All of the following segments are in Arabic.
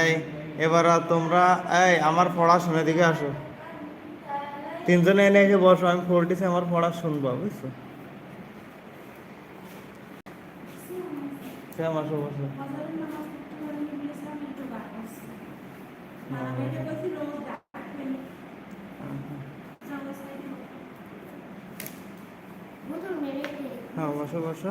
এই এবার তোমরা এই আমার পড়া শুনে দিকে আসো। তিনজনে এনে এসে বসো আমি পড়তেছি আমার পড়া শুনব বুঝছ? বসো। হ্যাঁ বসো বসো।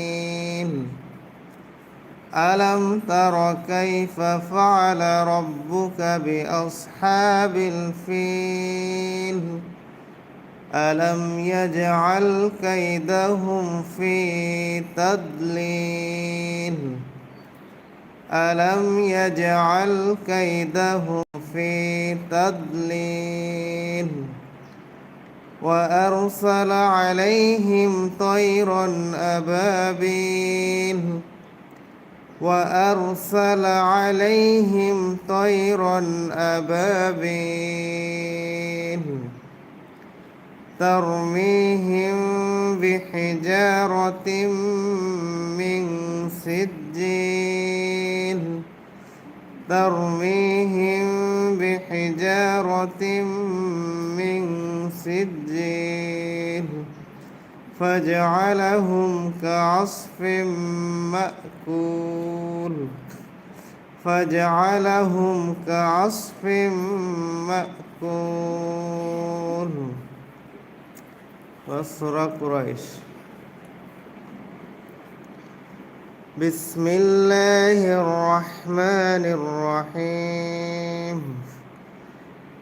ألم تر كيف فعل ربك بأصحاب الفيل؟ ألم يجعل كيدهم في تضليل؟ ألم يجعل كيدهم في تضليل؟ وأرسل عليهم طيرا أبابيل؟ وأرسل عليهم طيرا أبابيل ترميهم بحجارة من سجيل ترميهم بحجارة من سجيل فجعلهم كعصف مأكول. فجعلهم كعصف مأكول. وسورة قريش. بسم الله الرحمن الرحيم.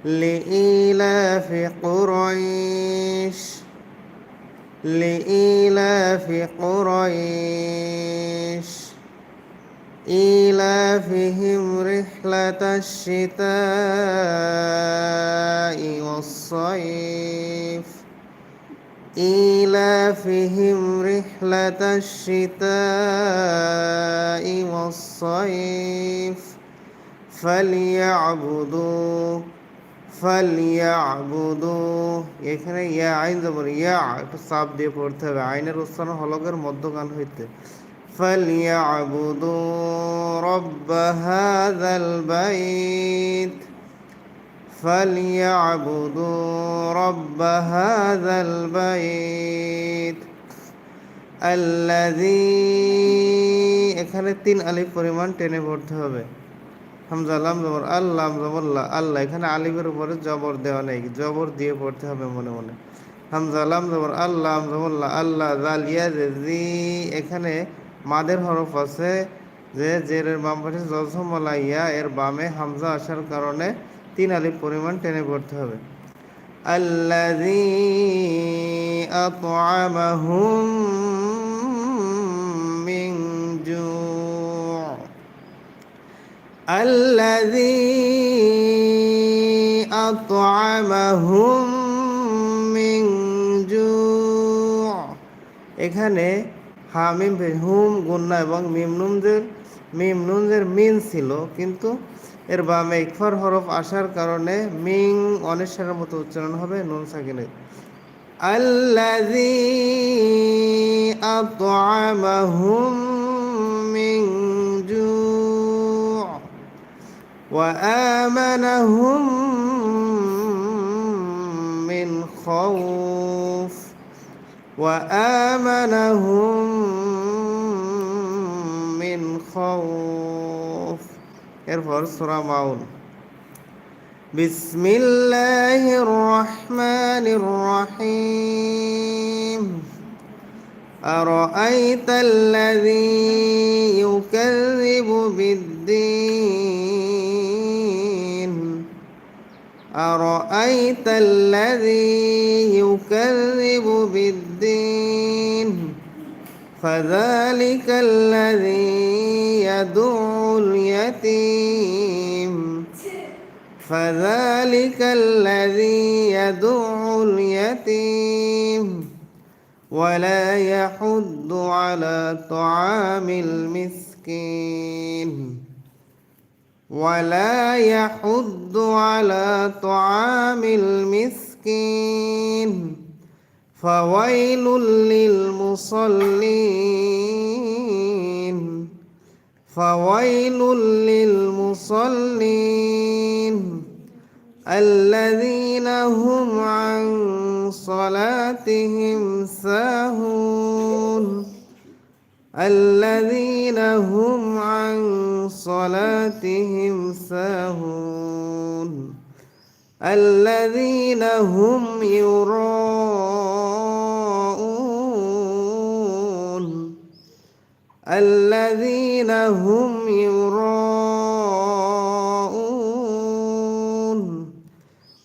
لإيلاف قريش. لإيلاف قريش. إيلافهم رحلة الشتاء والصيف. إيلافهم رحلة الشتاء والصيف. فليعبدوا ফালিয়াবুদু। এখানে ইয়া, আইন জবর ইয়া, একটু চাপ দিয়ে পড়তে হবে। আইনের উচ্চারণ হলকের মধ্যগান হইতে। ফালিয়াবুদু রব্ব হাযাল বাইত। ফালিয়াবুদু রব্ব হাযাল বাইত। আল্লাযী, এখানে তিন আলিফ পরিমাণ টেনে পড়তে হবে। হামজা, লাম, জবর আল্লাহ জবরল্লাহ আল্লাহ এখানে আলিফের উপরে জবর দেওয়া নেই, জবর দিয়ে পড়তে হবে মনে মনে। হামজা, লাম, জবর আল্লাহ জবরল্লাহ আল্লাহ জালিয়া জি এখানে মাদের হরফ আছে, যে জেরের বাম পাশে জজমলাইয়া এর বামে হামজা আসার কারণে তিন আলিফ পরিমাণ টেনে পড়তে হবে। আল্লাযী আত'আমাহুম الذي أطعمهم من جوع এখানে হামিম হুম গুন্না এবং মিম নুনদের মিম নুনদের মিন ছিল কিন্তু এর বামে ইকফার হরফ আসার কারণে মিং অনেশ্বরের মতো উচ্চারণ হবে নুন সাকিনের الذي أطعمهم من وآمنهم من خوف وآمنهم من خوف এরপর সূরা মাউন بسم الله الرحمن الرحيم أرأيت الذي يكذب بالدين أرأيت الذي يكذب بالدين فذلك الذي يدعو اليتيم فذلك الذي يدع اليتيم ولا يحض على طعام المسكين ولا يحض على طعام المسكين. فويل للمصلين. فويل للمصلين. الذين هم عن صلاتهم ساهون. الذين هم عن صلاتهم ساهون. الذين هم يراءون. الذين هم يراءون.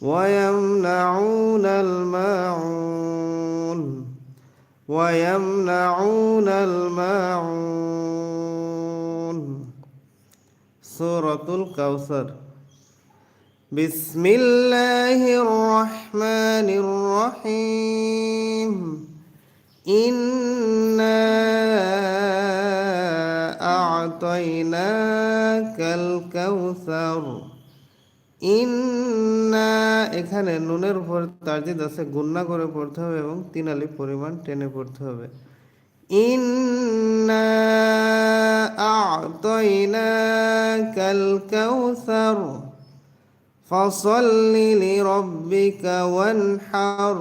ويمنعون ويمنعون الماعون. سورة الكوثر. بسم الله الرحمن الرحيم. إنا أعطيناك الكوثر. ইন্না এখানে নুনের উপর তারজিদ আছে গুন্না করে পড়তে হবে এবং তিন আলি পরিমাণ টেনে পড়তে হবে ইন্না আ'তাইনাকাল কাউসার فصل لربك وانحر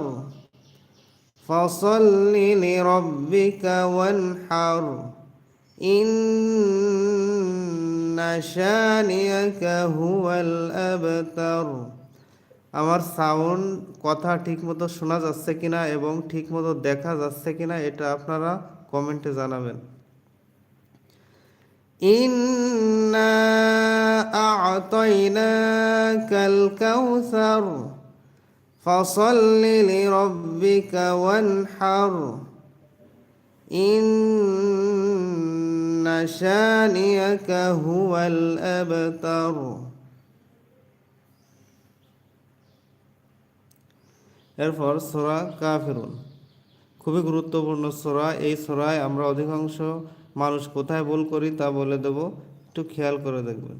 فصل لربك وانحر আমার সাউন্ড কথা ঠিকমতো শোনা যাচ্ছে কিনা এবং ঠিকমতো দেখা যাচ্ছে কিনা এটা আপনারা কমেন্টে জানাবেন إنا أعطيناك الكوثر فصل لربك وانحر إن شانئك هو الأبتر এরপর সোরা কাফিরুন খুবই গুরুত্বপূর্ণ সোরা এই সোরায় আমরা অধিকাংশ মানুষ কোথায় ভুল করি তা বলে দেব একটু খেয়াল করে দেখবেন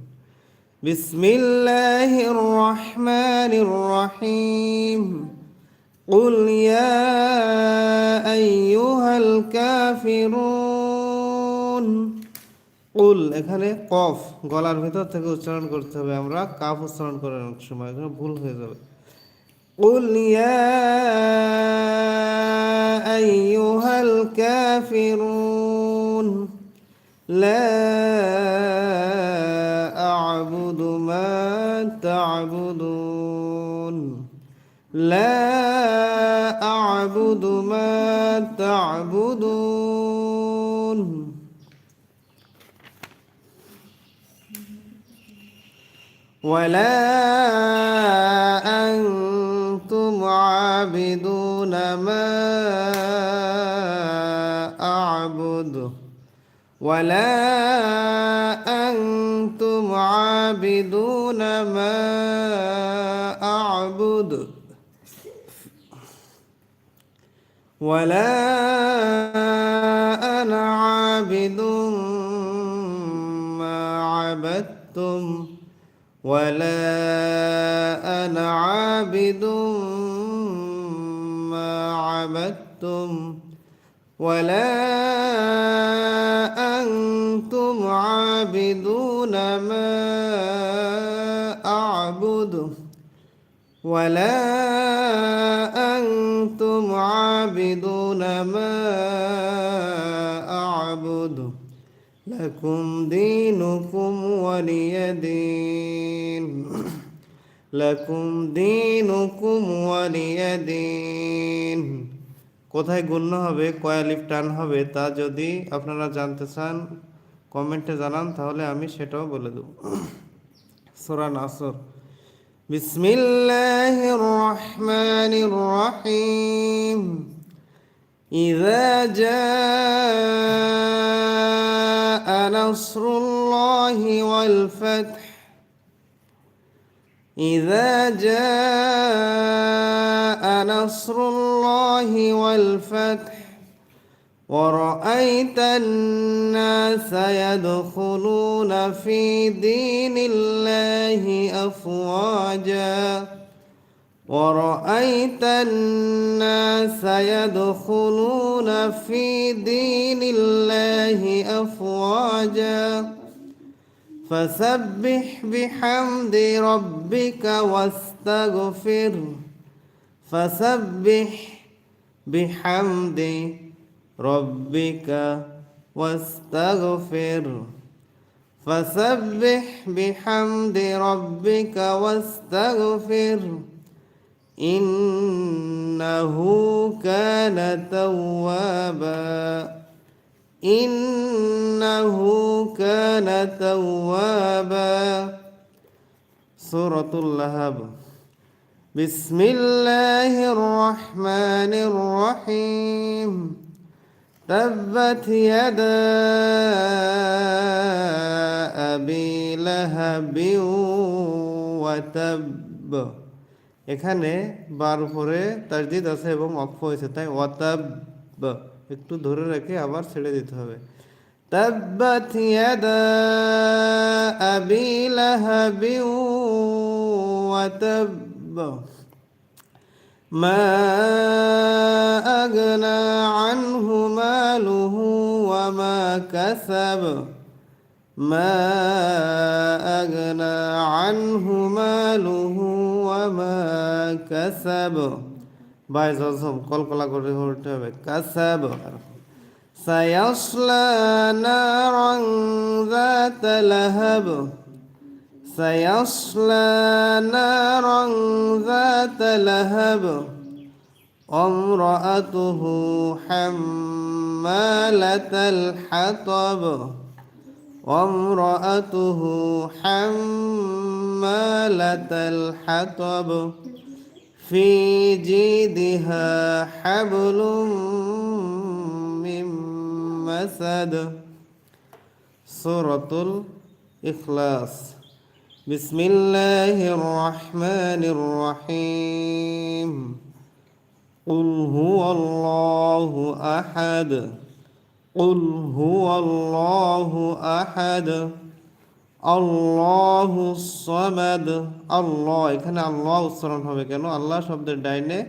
বিসমিল্লাহির রহমানির রহিম قل يا أيها الكافرون কুল এখানে কফ গলার ভিতর থেকে উচ্চারণ করতে হবে আমরা কাফ উচ্চারণ করার সময় এখানে ভুল হয়ে যাবে قل يا أيها الكافرون لا أعبد ما تعبدون لا أعبد ما تعبدون ولا أنتم عابدون ما أعبد ولا أنتم عابدون ما أعبد ولا ولا أنتم عابدون ما أعبد ولا أنتم عابدون ما أعبد لكم دينكم ولي دين لكم دينكم ولي دين কোথায় গুণ্য হবে কয়ালিফ টান হবে তা যদি আপনারা জানতে চান কমেন্টে জানান তাহলে আমি সেটাও বলে দেব সোরা নাসর বিসমিল্লাহির রহমানির রহিম إذا جاء نصر الله والفتح إذا جاء نصر الله والفتح ورأيت الناس يدخلون في دين الله أفواجا ورأيت الناس يدخلون في دين الله أفواجا فسبح بحمد ربك واستغفر. فسبح بحمد ربك واستغفر. فسبح بحمد ربك واستغفر. إنه كان توابا. إنه كان توابا سورة اللهب بسم الله الرحمن الرحيم تبت يدا أبي لهب وتب এখানে বার উপরে তাজদিদ আছে এবং অক্ষ হয়েছে তাই ওয়াতাব একটু ধরে রেখে আবার ছেড়ে দিতে হবে তাব্বাত ইয়াদা আবি লাহাবি ওয়া তাব ما أغنى عنه ماله وما كسب ما أغنى عنه ماله وما كسب বাই জজম কলকলা করে উঠতে হবে কাসাব سيصلى نارا ذات لهب سيصلى نارا ذات لهب امرأته حمالة الحطب وامرأته حمالة الحطب في جيدها حبل من مسد. سورة الإخلاص. بسم الله الرحمن الرحيم. قل هو الله أحد. قل هو الله أحد. আল্লাহ সামাদ আল্লাহ এখানে আল্লাহ উচ্চারণ হবে কেন আল্লাহ শব্দের ডাইনে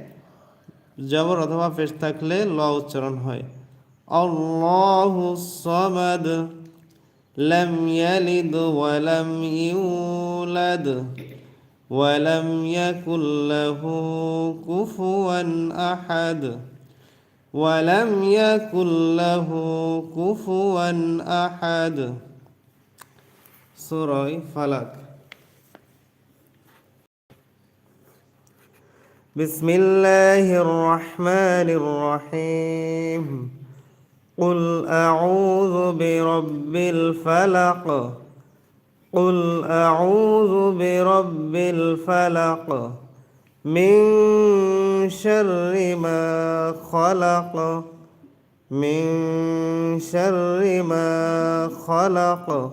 জবর অথবা পেশ থাকলে ল উচ্চারণ হয় আল্লাহ সামাদ لم يلد ولم يولد ولم يكن له كفوا أحد ولم يكن له كفوا أحد সুরয় ফালাক بسم الله الرحمن الرحيم قل أعوذ برب الفلق قل أعوذ برب الفلق من شر ما خلق من شر ما خلق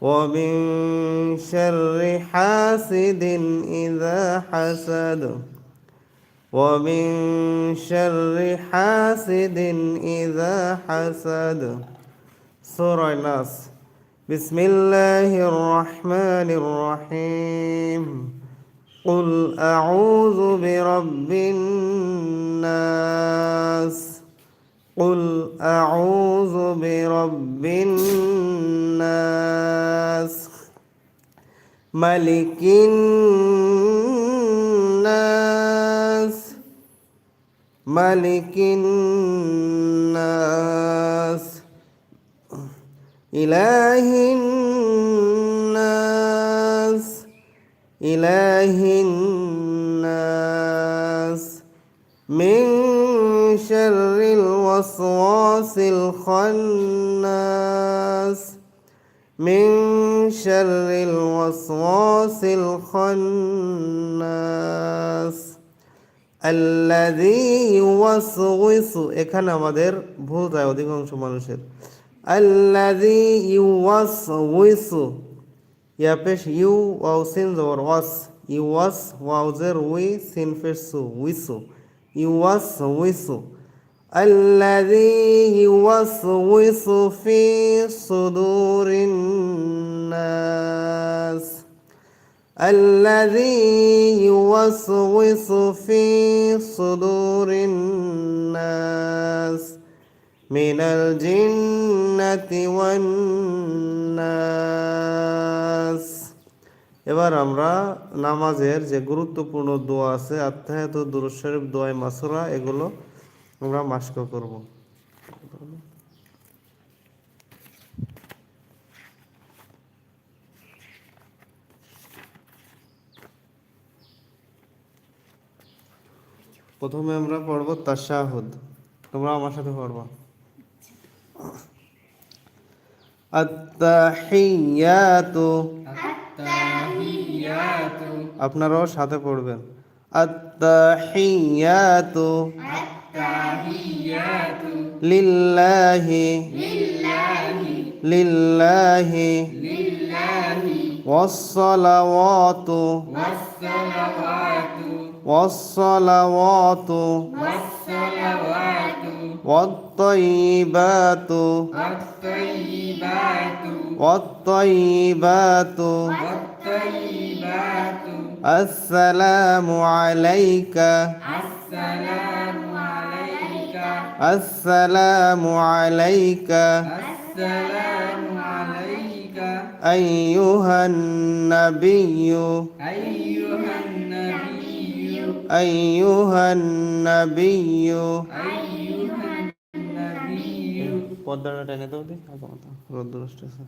ومن شر حاسد إذا حسد. ومن شر حاسد إذا حسد. سورة الناس. بسم الله الرحمن الرحيم. قل أعوذ برب الناس. قل أعوذ برب الناس ملك الناس ملك الناس إله الناس إله الناس من شر الوسواس الخناس من شر الوسواس الخناس الذي يوسوس এখানে আমাদের ভুল যায় অধিকাংশ মানুষের الذي يوسوس ইয়া পেশ ইউ ওয়াও সিন জবর ওয়াস ইউয়াস ওয়াও জের উই সিন পেশ সু উইসু ইউয়াস উইসু الذي يوسوس في صدور الناس الذي يوسوس في صدور الناس من الجنة والناس এবার আমরা নামাজের যে গুরুত্বপূর্ণ দোয়া আছে আত্মায়াত দুরুদ শরীফ দোয়াই মাসুরা এগুলো আমরা মাস্ক করব। প্রথমে আমরা পড়ব তাশাহুদ। তোমরা আমার সাথে পড়বা। আত্তাহিয়াতু। আপনারাও সাথে পড়বেন। আত্তাহিয়াতু আত্তাহিয়াতু। لله. لله. لله والصلوات. والصلوات. والصلوات والصلوات والطيبات. والطيبات. والطيبات والطيبات السلام عليك. السلام السلام عليك السلام عليك أيها النبي أيها النبي أيها النبي أيها النبي পর্দাটা টেনে দাও দি রোদ্দুর আসতেছে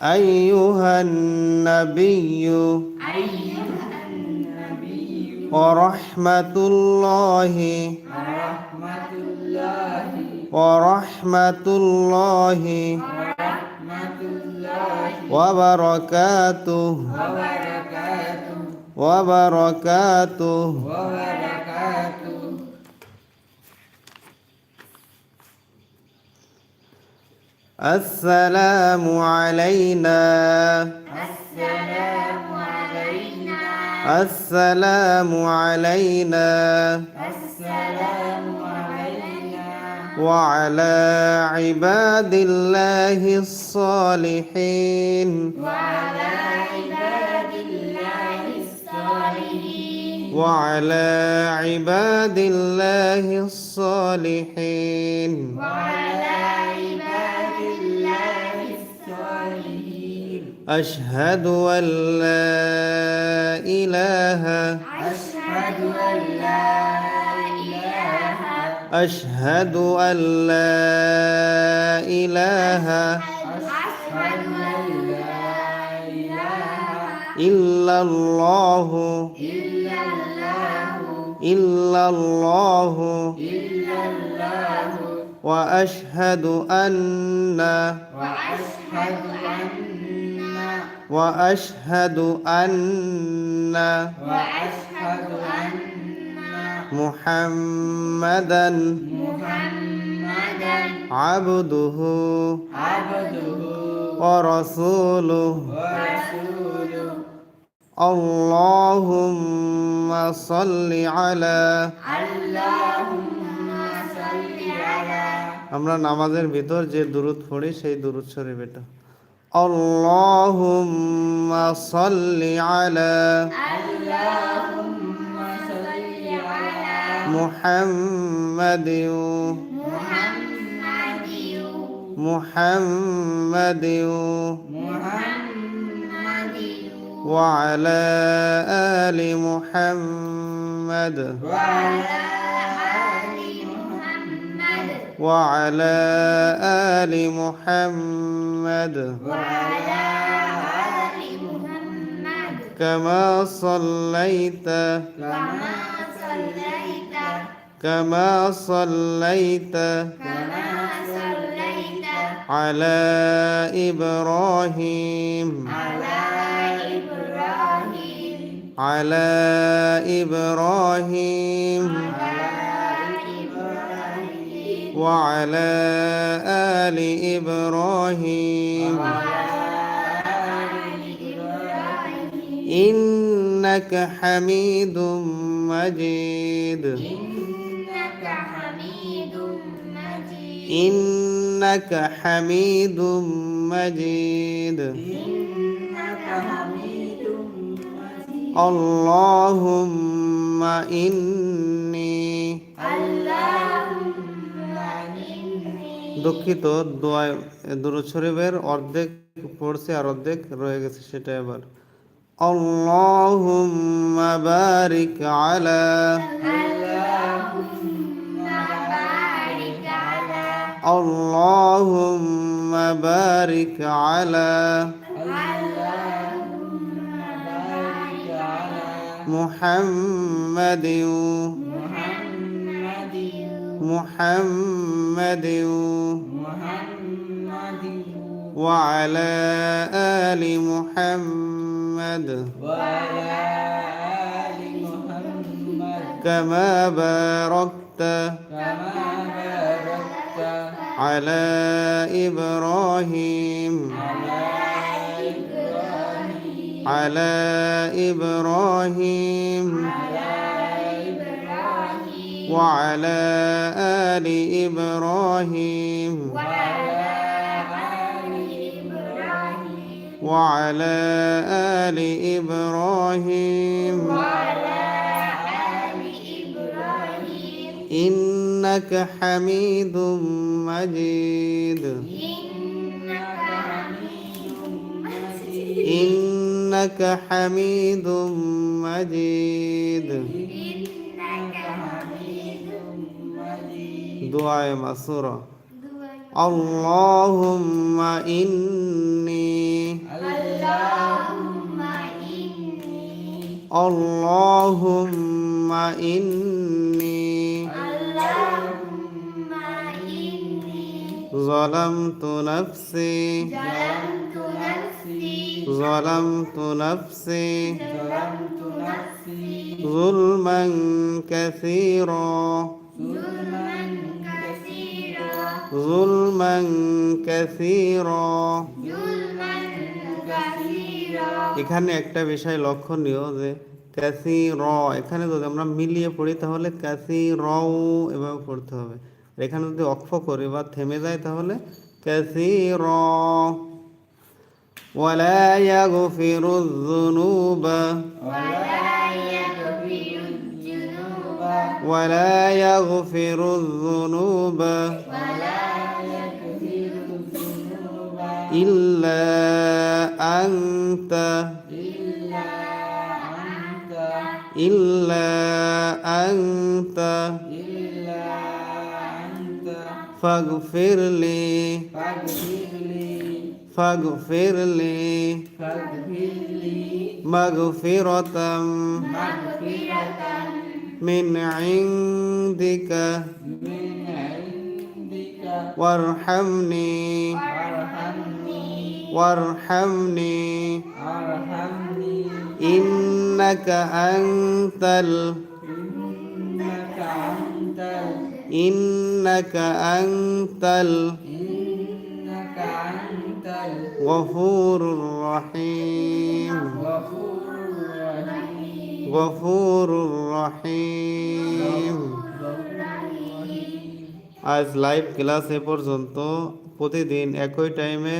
أيها النبي أيها النبي ورحمة الله ورحمة الله ورحمة الله ورحمة الله وبركاته وبركاته وبركاته السلام علينا السلام علينا السلام علينا. السلام علينا. وعلى عباد الله الصالحين. وعلى عباد الله الصالحين. وعلى عباد الله الصالحين. وعلى أشهد أن لا إله أشهد أن لا إله أشهد أن لا إله أشهد أن لا إله إلا الله إلا الله إلا الله إلا الله وأشهد أن وأشهد أن وأشهد أن وأشهد أن محمدا محمدا عبده عبده ورسوله ورسوله اللهم صل على اللهم صل على আমরা নামাজের ভিতর যে দুরুদ পড়ি সেই দুরুদ শরীফ এটা اللهم صل على اللهم صل على محمد محمد محمد محمد وعلى آل محمد وعلى آل محمد وعلى آل محمد. وعلى آل محمد. كما صليت. كما صليت. كما صليت. كما صليت. على إبراهيم. على إبراهيم. على إبراهيم. وعلى آل إبراهيم. إنك حميد مجيد. إنك حميد مجيد. إنك حميد مجيد اللهم إني اللهم দুঃখিত, দোয়ায় দুরুদ শরীফের অর্ধেক পড়ছে আর অর্ধেক রয়ে গেছে সেটা এবার। আল্লাহুম্মা বারিক আলা। আল্লাহুম্মা বারিক আলা। মুহাম্মাদিন محمد وعلى آل محمد وعلى آل محمد كما باركت كما باركت على إبراهيم على إبراهيم وعلى آل إبراهيم. وعلى آل إبراهيم. إنك حميد مجيد. إنك حميد مجيد. دعاء مسورة اللهم إني اللهم إني اللهم إني اللهم إني ظلمت نفسي ظلمت نفسي ظلمت نفسي ظلمت نفسي ظلما كثيرا ظلما كثيرا ظلما كثيرا ظلما كثيرا এখানে একটা বিষয় লক্ষণীয় যে ক্যাসি র এখানে যদি আমরা মিলিয়ে পড়ি তাহলে ক্যাসি রও এভাবে পড়তে হবে আর এখানে যদি অক্ষ করি বা থেমে যায় তাহলে ক্যাসি র ولا يغفر الذنوب ولا يغفر الذنوب إلا أنت إلا أنت إلا أنت إلا أنت فاغفر لي فاغفر لي فاغفر لي فاغفر لي مغفرة مغفرة من عندك من عندك وارحمني وارحمني وارحمني وارحمني إنك أنت ال إنك أنت إنك أنت إنك أنت الغفور الرحيم الغفور الرحيم غفور রহিম আজ লাইভ ক্লাস এ পর্যন্ত প্রতিদিন একই টাইমে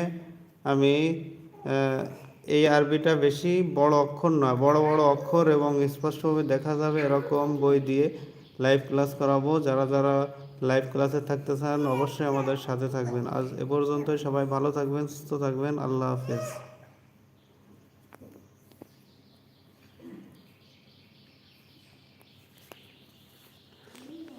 আমি এই আরবিটা বেশি বড় অক্ষর নয়, বড় বড় অক্ষর এবং স্পষ্টভাবে দেখা যাবে এরকম বই দিয়ে লাইভ ক্লাস করাবো। যারা যারা লাইভ ক্লাসে থাকতে চান, অবশ্যই আমাদের সাথে থাকবেন। আজ এ পর্যন্তই, সবাই ভালো থাকবেন, সুস্থ থাকবেন, আল্লাহ হাফেজ।